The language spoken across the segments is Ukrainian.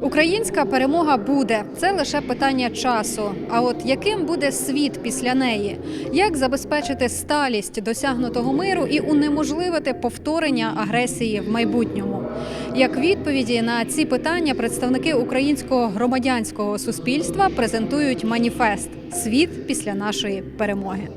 Українська перемога буде це лише питання часу. А от яким буде світ після неї? Як забезпечити сталість досягнутого миру і унеможливити повторення агресії в майбутньому? Як відповіді на ці питання представники українського громадянського суспільства презентують маніфест Світ після нашої перемоги.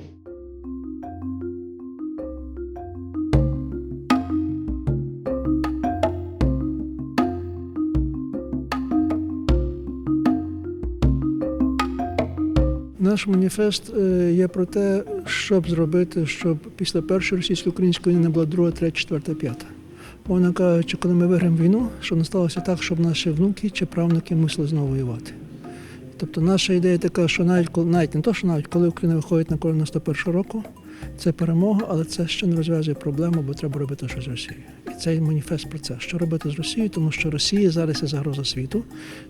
Наш маніфест е, є про те, щоб зробити, щоб після першої російсько-української війни не була друга, третя, четверта, п'ята. Вона кажучи, коли ми виграємо війну, щоб не сталося так, щоб наші внуки чи правнуки мусили знову воювати. Тобто наша ідея така, що навіть навіть не то, що навіть коли Україна виходить на кордон 91 року, це перемога, але це ще не розв'язує проблему, бо треба робити щось з Росією. І цей маніфест про це. Що робити з Росією, тому що Росія зараз є загроза світу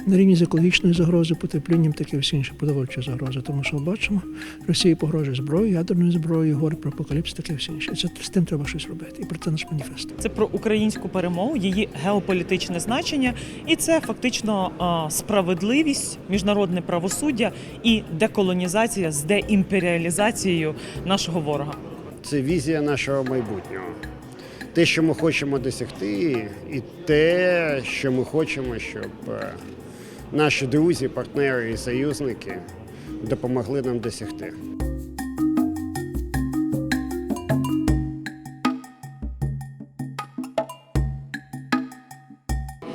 на рівні з екологічною загрозою, потеплінням, так і всі інші продовольчі загрози. Тому що бачимо, Росія погрожує зброєю, ядерною зброєю, говорить про апокаліпс, таке все інше. Це з тим треба щось робити. І про це наш маніфест. Це про українську перемогу, її геополітичне значення, і це фактично справедливість, міжнародне правосуддя і деколонізація з деімперіалізацією нашого ворога. Це візія нашого майбутнього. Те, що ми хочемо досягти, і те, що ми хочемо, щоб е, наші друзі, партнери і союзники допомогли нам досягти.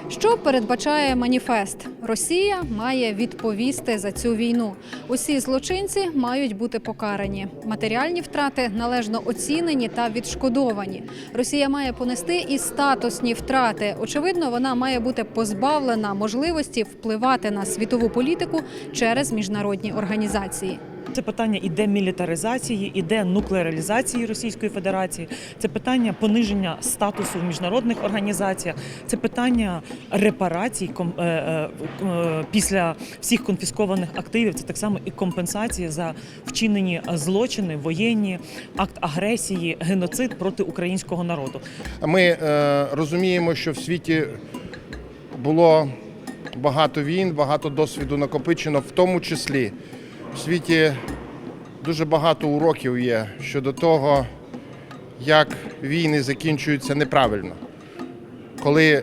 Що передбачає маніфест? Росія має відповісти за цю війну. Усі злочинці мають бути покарані. Матеріальні втрати належно оцінені та відшкодовані. Росія має понести і статусні втрати. Очевидно, вона має бути позбавлена можливості впливати на світову політику через міжнародні організації. Це питання і демілітаризації, і денуклеаризації Російської Федерації. Це питання пониження статусу в міжнародних організаціях. Це питання репарацій е, е, е, після всіх конфіскованих активів. Це так само і компенсація за вчинені злочини, воєнні, акт агресії, геноцид проти українського народу. Ми е, розуміємо, що в світі було багато війн, багато досвіду накопичено, в тому числі в світі дуже багато уроків є щодо того, як війни закінчуються неправильно, коли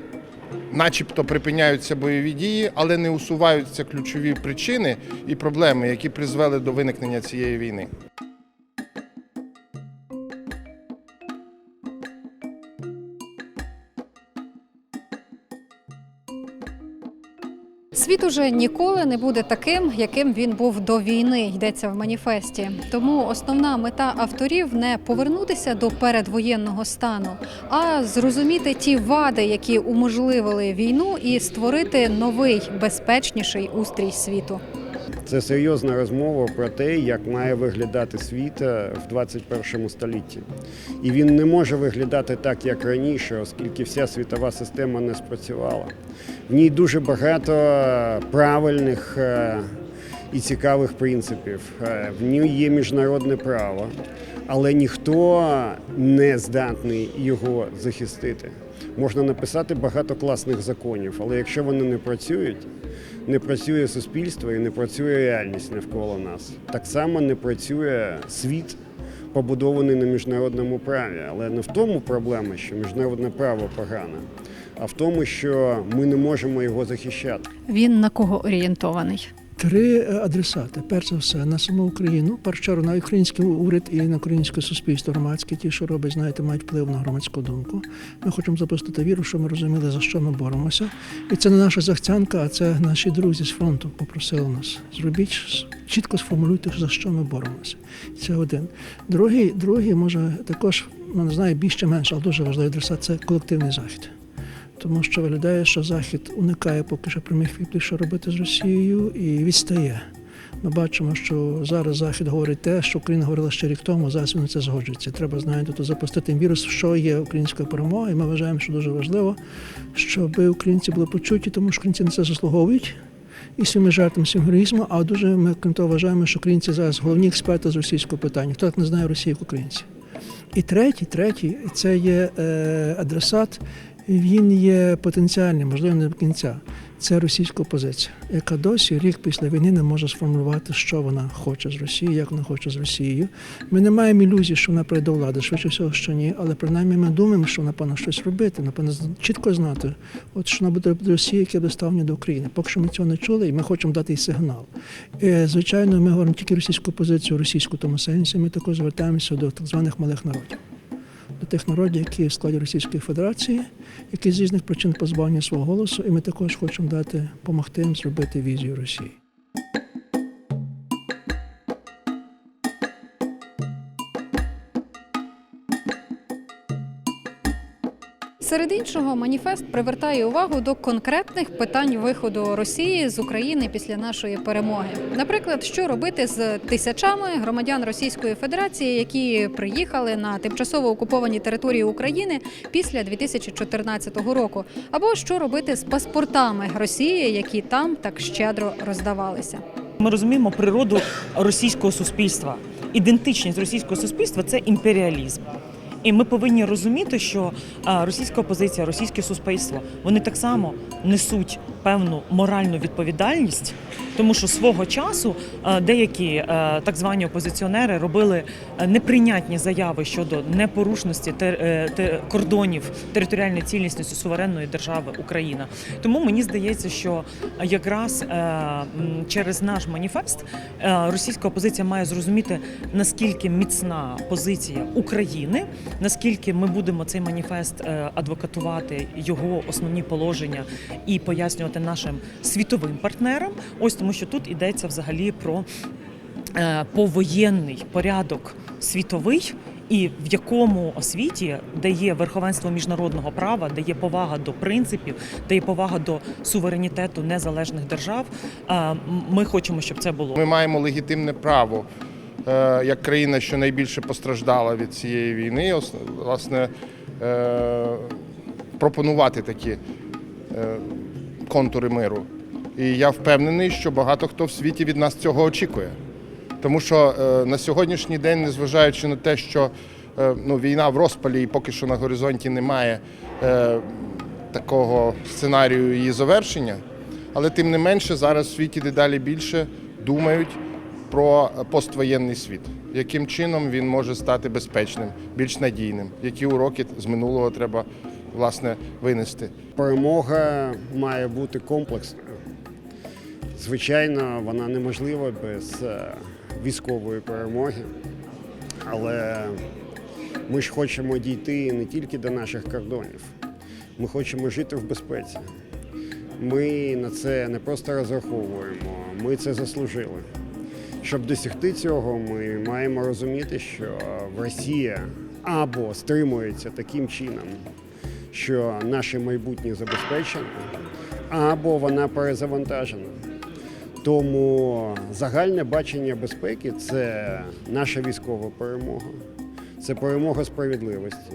начебто припиняються бойові дії, але не усуваються ключові причини і проблеми, які призвели до виникнення цієї війни. Світ уже ніколи не буде таким, яким він був до війни. Йдеться в маніфесті. Тому основна мета авторів не повернутися до передвоєнного стану, а зрозуміти ті вади, які уможливили війну, і створити новий безпечніший устрій світу. Це серйозна розмова про те, як має виглядати світ е, в 21 столітті. І він не може виглядати так, як раніше, оскільки вся світова система не спрацювала. В ній дуже багато правильних е, і цікавих принципів. Е, В ній є міжнародне право, але ніхто не здатний його захистити. Можна написати багато класних законів, але якщо вони не працюють, не працює суспільство і не працює реальність навколо нас. Так само не працює світ, побудований на міжнародному праві. Але не в тому проблема, що міжнародне право погане, а в тому, що ми не можемо його захищати. Він на кого орієнтований? Три е, адресати. Перш за все, на саму Україну, першу чергу на український уряд і на українське суспільство громадське, ті, що роблять, знаєте, мають вплив на громадську думку. Ми хочемо запустити віру, що ми розуміли, за що ми боремося. І це не наша захцянка, а це наші друзі з фронту попросили нас. Зробіть чітко сформулюйте, за що ми боремося. Це один. Другий, другий може також, ну не знаю, більше менше, але дуже важливий адресат це колективний захід тому що виглядає, що Захід уникає поки що прямих відповідей, що робити з Росією, і відстає. Ми бачимо, що зараз Захід говорить те, що Україна говорила ще рік тому, зараз він на це згоджується. Треба знаєте, то запустити вірус, що є українська перемога, і ми вважаємо, що дуже важливо, щоб українці були почуті, тому що українці на це заслуговують. І своїми жартами, героїзмом, а дуже ми крім того вважаємо, що українці зараз головні експерти з російського питання. Хто так не знає Росію як українці? І третій, третій це є е, адресат, він є потенціальним, можливо, не до кінця. Це російська опозиція, яка досі рік після війни не може сформулювати, що вона хоче з Росії, як вона хоче з Росією. Ми не маємо ілюзій, що вона прийде до влади, швидше всього, що ні, але принаймні ми думаємо, що напевно щось робити, напевно, чітко знати, от що вона буде Росія, яке буде ставлення до України. Поки що ми цього не чули, і ми хочемо дати їй сигнал. Е, Звичайно, ми говоримо тільки російську позицію, російську тому сенсі. Ми також звертаємося до так званих малих народів. До тих народів, які в складі Російської Федерації, які з різних причин позбавлені свого голосу, і ми також хочемо дати допомогти їм зробити візію Росії. Серед іншого, маніфест привертає увагу до конкретних питань виходу Росії з України після нашої перемоги. Наприклад, що робити з тисячами громадян Російської Федерації, які приїхали на тимчасово окуповані території України після 2014 року, або що робити з паспортами Росії, які там так щедро роздавалися. Ми розуміємо природу російського суспільства. Ідентичність російського суспільства це імперіалізм. І ми повинні розуміти, що російська опозиція, російське суспільство вони так само несуть певну моральну відповідальність, тому що свого часу деякі так звані опозиціонери робили неприйнятні заяви щодо непорушності е, кордонів територіальної цілісності суверенної держави Україна. Тому мені здається, що якраз е, через наш маніфест е, російська опозиція має зрозуміти наскільки міцна позиція України, наскільки ми будемо цей маніфест е, адвокатувати його основні положення і пояснювати нашим світовим партнерам. Ось тому, що тут йдеться взагалі про е, повоєнний порядок світовий. І в якому світі, де є верховенство міжнародного права, де є повага до принципів, де є повага до суверенітету незалежних держав, е, ми хочемо, щоб це було. Ми маємо легітимне право, як країна, що найбільше постраждала від цієї війни, власне, е, пропонувати такі е, контури миру. І я впевнений, що багато хто в світі від нас цього очікує. Тому що е, на сьогоднішній день, незважаючи на те, що е, ну, війна в розпалі і поки що на горизонті немає е, такого сценарію її завершення, але тим не менше зараз в світі дедалі більше думають про поствоєнний світ, яким чином він може стати безпечним, більш надійним, які уроки з минулого треба власне винести. Перемога має бути комплексною. Звичайно, вона неможлива без е, військової перемоги, але ми ж хочемо дійти не тільки до наших кордонів, ми хочемо жити в безпеці. Ми на це не просто розраховуємо, ми це заслужили. Щоб досягти цього, ми маємо розуміти, що Росія або стримується таким чином, що наше майбутнє забезпечено, або вона перезавантажена. Тому загальне бачення безпеки це наша військова перемога, це перемога справедливості.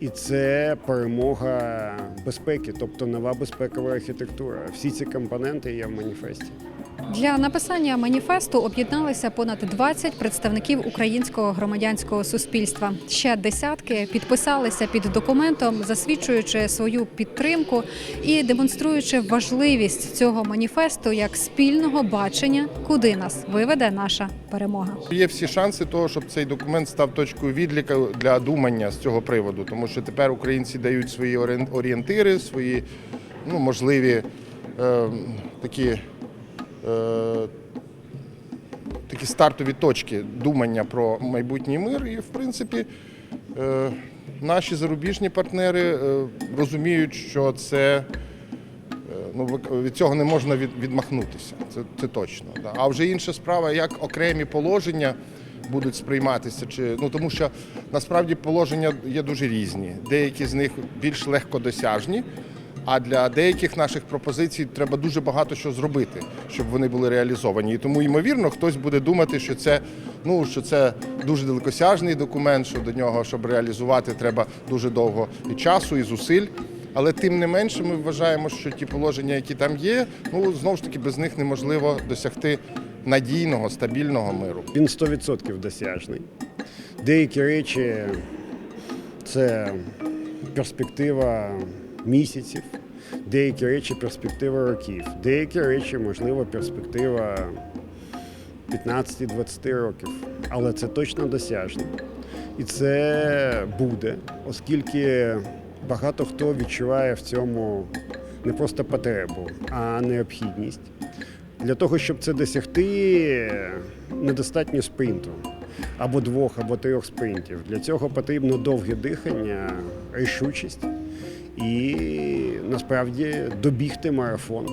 І це перемога безпеки, тобто нова безпекова архітектура. Всі ці компоненти є в маніфесті. Для написання маніфесту об'єдналися понад 20 представників українського громадянського суспільства. Ще десятки підписалися під документом, засвідчуючи свою підтримку і демонструючи важливість цього маніфесту як спільного бачення, куди нас виведе наша перемога. Є всі шанси того, щоб цей документ став точкою відліка для думання з цього приводу, тому що тепер українці дають свої орієн- орієнтири, свої ну, можливі е, такі, такі стартові точки думання про майбутній мир. І, в принципі, е, наші зарубіжні партнери е, розуміють, що це. е, Ну, від цього не можна відмахнутися, це, це точно. А вже інша справа, як окремі положення будуть сприйматися, чи ну тому що насправді положення є дуже різні. Деякі з них більш легкодосяжні, а для деяких наших пропозицій треба дуже багато що зробити, щоб вони були реалізовані. І тому, ймовірно, хтось буде думати, що це ну що це дуже далекосяжний документ, що до нього, щоб реалізувати, треба дуже довго і часу, і зусиль. Але тим не менше, ми вважаємо, що ті положення, які там є, ну знову ж таки без них неможливо досягти надійного, стабільного миру. Він 100% досяжний. Деякі речі це перспектива місяців, деякі речі перспектива років, деякі речі, можливо, перспектива 15-20 років. Але це точно досяжно. І це буде, оскільки багато хто відчуває в цьому не просто потребу, а необхідність. Для того, щоб це досягти, недостатньо спринту або двох, або трьох спринтів. Для цього потрібно довге дихання, рішучість і насправді добігти марафон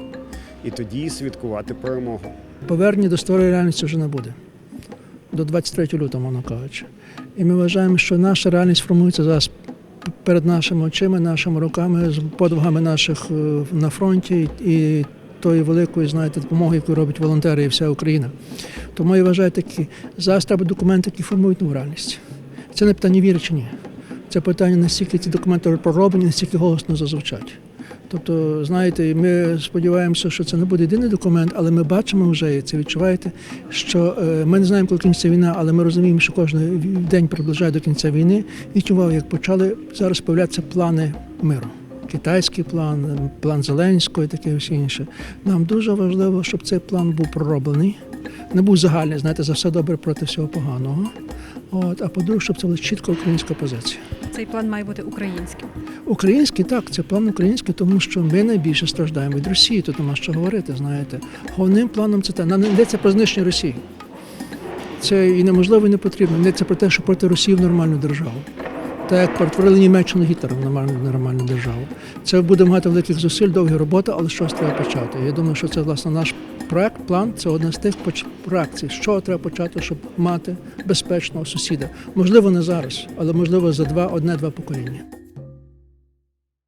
і тоді святкувати перемогу. Повернення до старої реальності вже не буде. До 23 лютого, мовно кажучи. І ми вважаємо, що наша реальність формується зараз перед нашими очима, нашими руками, з подвигами наших е, на фронті і тої великої, знаєте, допомоги, яку роблять волонтери і вся Україна. Тому я вважаю такі, зараз треба документи, які формують нову реальність. Це не питання віри чи ні. Це питання, настільки ці документи пророблені, настільки голосно зазвучать. Тобто, знаєте, ми сподіваємося, що це не буде єдиний документ, але ми бачимо вже і це відчуваєте, що е, ми не знаємо, коли кінця війна, але ми розуміємо, що кожен день приближає до кінця війни. І Відчував, як почали зараз появлятися плани миру. Китайський план, план Зеленського і таке все інше. Нам дуже важливо, щоб цей план був пророблений, не був загальний, знаєте, за все добре проти всього поганого. От, а по-друге, щоб це була чітка українська позиція. Цей план має бути українським. Український так, це план український, тому що ми найбільше страждаємо від Росії, тут нема що говорити, знаєте. Головним планом це те, нам не йдеться про знищення Росії. Це і неможливо, і не потрібно. Йдеться про те, що проти Росії в нормальну державу. Так як перетворили Німеччину Гітлера в нормальну, нормальну державу. Це буде мати великих зусиль, довгі роботи, але щось треба почати. Я думаю, що це власне наш проект, план це одна з тих. З чого треба почати, щоб мати безпечного сусіда. Можливо, не зараз, але можливо за два, одне-два покоління.